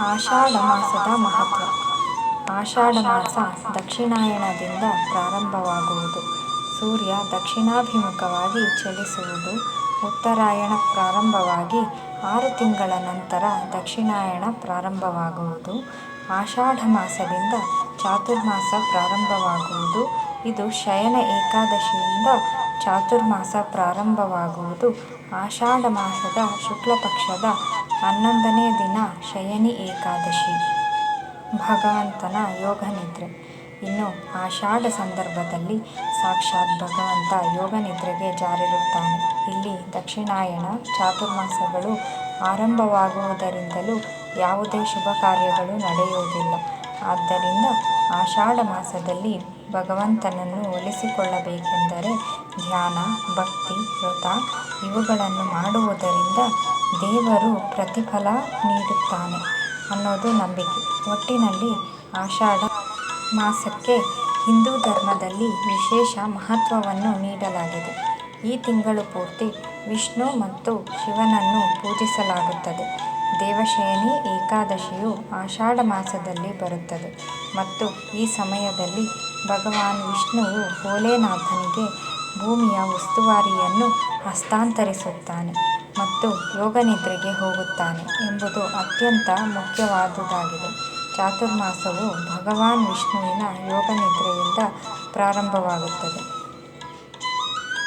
ಆಷಾಢ ಮಾಸದ ಮಹತ್ವ. ಆಷಾಢ ಮಾಸ ದಕ್ಷಿಣಾಯಣದಿಂದ ಪ್ರಾರಂಭವಾಗುವುದು. ಸೂರ್ಯ ದಕ್ಷಿಣಾಭಿಮುಖವಾಗಿ ಚಲಿಸುವುದು. ಉತ್ತರಾಯಣ ಪ್ರಾರಂಭವಾಗಿ ಆರು ತಿಂಗಳ ನಂತರ ದಕ್ಷಿಣಾಯಣ ಪ್ರಾರಂಭವಾಗುವುದು. ಆಷಾಢ ಮಾಸದಿಂದ ಚಾತುರ್ಮಾಸ ಪ್ರಾರಂಭವಾಗುವುದು. ಇದು ಶಯನ ಏಕಾದಶಿಯಿಂದ ಚಾತುರ್ಮಾಸ ಪ್ರಾರಂಭವಾಗುವುದು. ಆಷಾಢ ಮಾಸದ ಶುಕ್ಲಪಕ್ಷದ ಹನ್ನೊಂದನೇ ದಿನ ಶಯನಿ ಏಕಾದಶಿ. ಭಗವಂತನ ಯೋಗನಿದ್ರೆ ಇನ್ನು ಆಷಾಢ ಸಂದರ್ಭದಲ್ಲಿ ಸಾಕ್ಷಾತ್ ಭಗವಂತ ಯೋಗನಿದ್ರೆಗೆ ಜಾರಿರುತ್ತಾನೆ. ಇಲ್ಲಿ ದಕ್ಷಿಣಾಯಣ ಚಾತುರ್ಮಾಸಗಳು ಆರಂಭವಾಗುವುದರಿಂದಲೂ ಯಾವುದೇ ಶುಭ ಕಾರ್ಯಗಳು ನಡೆಯುವುದಿಲ್ಲ. ಆದ್ದರಿಂದ ಆಷಾಢ ಮಾಸದಲ್ಲಿ ಭಗವಂತನನ್ನು ಒಲಿಸಿಕೊಳ್ಳಬೇಕೆಂದರೆ ಧ್ಯಾನ ಭಕ್ತಿ, ವ್ರತ ಇವುಗಳನ್ನು ಮಾಡುವುದರಿಂದ ದೇವರು ಪ್ರತಿಫಲ ನೀಡುತ್ತಾನೆ ಅನ್ನೋದು ನಂಬಿಕೆ. ಒಟ್ಟಿನಲ್ಲಿ ಆಷಾಢ ಮಾಸಕ್ಕೆ ಹಿಂದೂ ಧರ್ಮದಲ್ಲಿ ವಿಶೇಷ ಮಹತ್ವವನ್ನು ನೀಡಲಾಗಿದೆ. ಈ ತಿಂಗಳು ಪೂರ್ತಿ ವಿಷ್ಣು ಮತ್ತು ಶಿವನನ್ನು ಪೂಜಿಸಲಾಗುತ್ತದೆ. ದೇವಶಯನಿ ಏಕಾದಶಿಯು ಆಷಾಢ ಮಾಸದಲ್ಲಿ ಬರುತ್ತದೆ ಮತ್ತು ಈ ಸಮಯದಲ್ಲಿ ಭಗವಾನ್ ವಿಷ್ಣುವು ಭೋಲೆನಾಥನಿಗೆ ಭೂಮಿಯ ಉಸ್ತುವಾರಿಯನ್ನು ಹಸ್ತಾಂತರಿಸುತ್ತಾನೆ ಮತ್ತು ಯೋಗನಿದ್ರೆಗೆ ಹೋಗುತ್ತಾನೆ ಎಂಬುದು ಅತ್ಯಂತ ಮುಖ್ಯವಾದುದಾಗಿದೆ. ಚಾತುರ್ಮಾಸವು ಭಗವಾನ್ ವಿಷ್ಣುವಿನ ಯೋಗನಿದ್ರೆಯಿಂದ ಪ್ರಾರಂಭವಾಗುತ್ತದೆ.